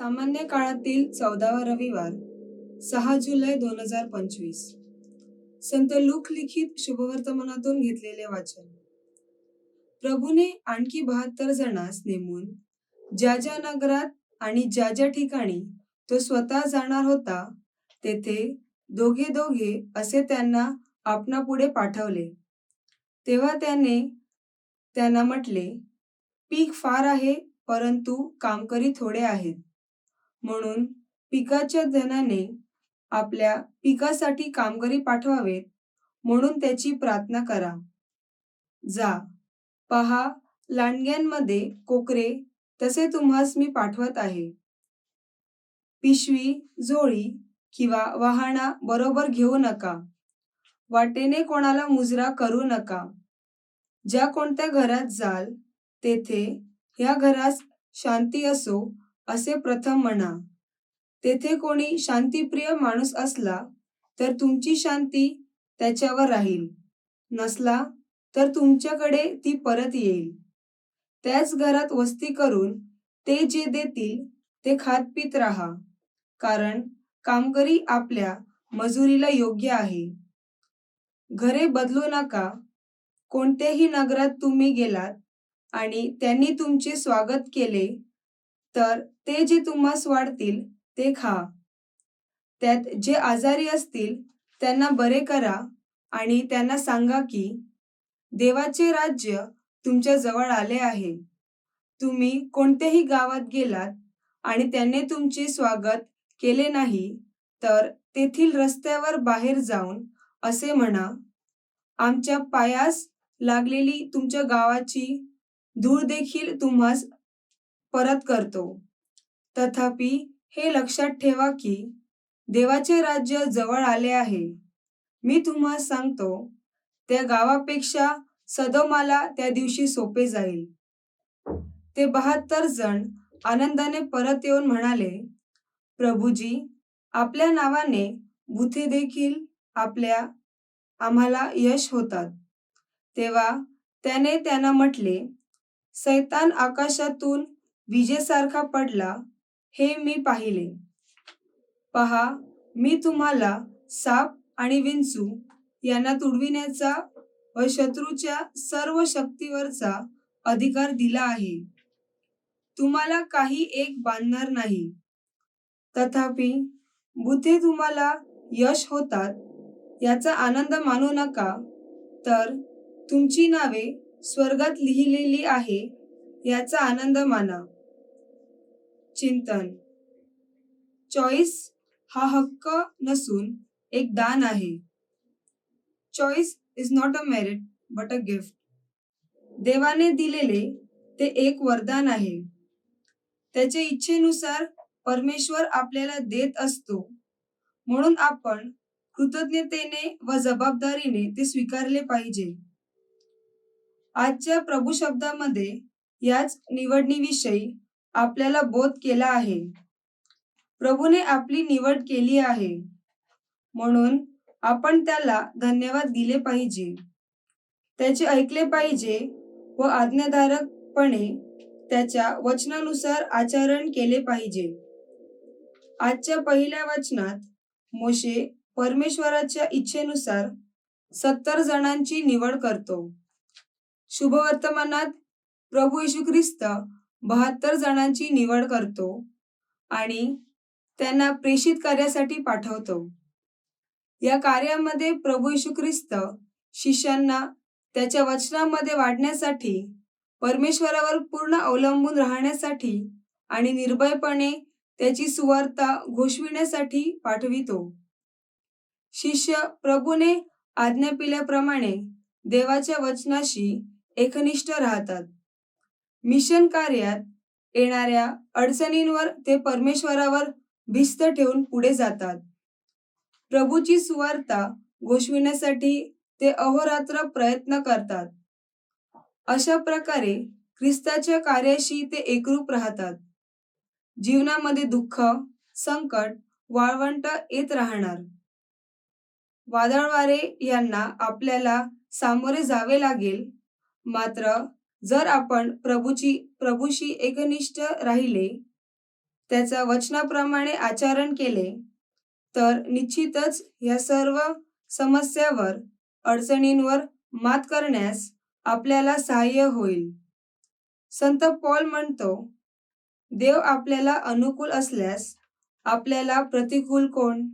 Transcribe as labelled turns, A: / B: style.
A: सामान्य काळातील चौदावा रविवार सहा जुलै दोन हजार पंचवीस. संत लुख लिखित शुभवर्तमानातून घेतलेले वाचन. प्रभूने आणखी बहात्तर जणांस नेमून ज्या ज्या नगरात आणि ज्या ज्या ठिकाणी तो स्वतः जाणार होता तेथे दोघे दोघे असे त्यांना आपणापुढे पाठवले. तेव्हा त्याने त्यांना म्हटले पीक फार आहे परंतु कामकरी थोडे आहेत. म्हणून पिकाच्या धनाने आपल्या पिकासाठी कामगारी पाठवावेत म्हणून त्याची प्रार्थना करा. जा पहा लांडग्यांमध्ये कोकरे तसे तुम्हास मी पाठवत आहे. पिशवी जोळी किंवा वाहना बरोबर घेऊ नका. वाटेने कोणाला मुजरा करू नका. ज्या कोणत्या घरात जाल तेथे ह्या घरास शांती असो असे प्रथम म्हणा. तेथे कोणी शांतीप्रिय माणूस असला तर तुमची शांती त्याच्यावर राहील. नसला तर तुमच्याकडे ती परत येईल. त्याच घरात वस्ती करून ते जे देतील ते खात पित राहा. कारण कामकरी आपल्या मजुरीला योग्य आहे. घरे बदलू नका. कोणत्याही नगरात तुम्ही गेलात आणि त्यांनी तुमचे स्वागत केले तर ते जे तुम्हास वाढतील ते खा. त्यात जे आजारी असतील त्यांना बरे करा आणि त्यांना सांगा की देवाचे राज्य तुमच्या जवळ आले आहे. तुम्ही कोणत्याही गावात गेलात आणि त्याने तुमचे स्वागत केले नाही तर तेथील रस्त्यावर बाहेर जाऊन असे म्हणा आमच्या पायास लागलेली तुमच्या गावाची धूळ देखील तुम्हास परत करतो. तथापि हे लक्षात ठेवा की देवाचे राज्य जवळ आले आहे. मी तुम्हाला सांगतो त्या गावापेक्षा सदोमाला त्या दिवशी सोपे जाईल. ते बहात्तर जण आनंदाने परत येऊन म्हणाले प्रभूजी आपल्या नावाने भूते देखील आपल्या आम्हाला यश होतात. तेव्हा त्याने त्यांना म्हटले सैतान आकाशातून विजेसारखा पडला हे मी पाहिले. पहा मी तुम्हाला साप आणि विंचू यांना तुडविण्याचा व शत्रूच्या सर्व शक्तीवरचा अधिकार दिला आहे. तुम्हाला काही एक बांधणार नाही. तथापि बुथे तुम्हाला यश होतात याचा आनंद मानू नका. तर तुमची नावे स्वर्गात लिहिलेली आहे याचा आनंद माना. चिंतन. चॉईस हा हक्क नसून एक दान आहे. Choice is not a merit but a gift. देवाने दिलेले ते एक वरदान आहे. त्याच्या इच्छेनुसार परमेश्वर आपल्याला देत असतो. म्हणून आपण कृतज्ञतेने व जबाबदारीने ते स्वीकारले पाहिजे. आजच्या प्रभू शब्दामध्ये याच निवडणीविषयी आपल्याला बोध केला आहे. प्रभूने आपली निवड केली आहे. म्हणून आपण त्याला धन्यवाद दिले पाहिजे. त्याचे ऐकले पाहिजे व आज्ञाधारकपणे त्याच्या वचनानुसार आचरण केले पाहिजे. आजच्या पहिल्या वचनात मोशे परमेश्वराच्या इच्छेनुसार सत्तर जणांची निवड करतो. शुभवर्तमानात प्रभू येशू ख्रिस्त बहात्तर जणांची निवड करतो आणि त्यांना प्रेषित कार्यासाठी पाठवतो. या कार्यामध्ये प्रभू येशू ख्रिस्त शिष्यांना त्याच्या वचनामध्ये वाढण्यासाठी परमेश्वरावर पूर्ण अवलंबून राहण्यासाठी आणि निर्भयपणे त्याची सुवार्ता घोषविण्यासाठी पाठवितो. शिष्य प्रभूने आज्ञा पिल्याप्रमाणे देवाच्या वचनाशी एकनिष्ठ राहतात. मिशन कार्यात येणाऱ्या अडचणींवर ते परमेश्वरावर भिस्त ठेवून पुढे जातात. प्रभूची सुवार्ता गोष्विण्यासाठी ते अहोरात्र प्रयत्न करतात. अशा प्रकारे ख्रिस्ताच्या कार्याशी ते एकरूप राहतात. जीवनामध्ये दुःख संकट वाळवंट येत राहणार. वादळवारे यांना आपल्याला सामोरे जावे लागेल. मात्र जर आपण प्रभूची प्रभूशी एकनिष्ठ राहिले त्याच्या वचनाप्रमाणे आचरण केले तर निश्चितच या सर्व समस्यावर अडचणींवर मात करण्यास आपल्याला सहाय्य होईल. संत पॉल म्हणतो देव आपल्याला अनुकूल असल्यास आपल्याला प्रतिकूल कोण?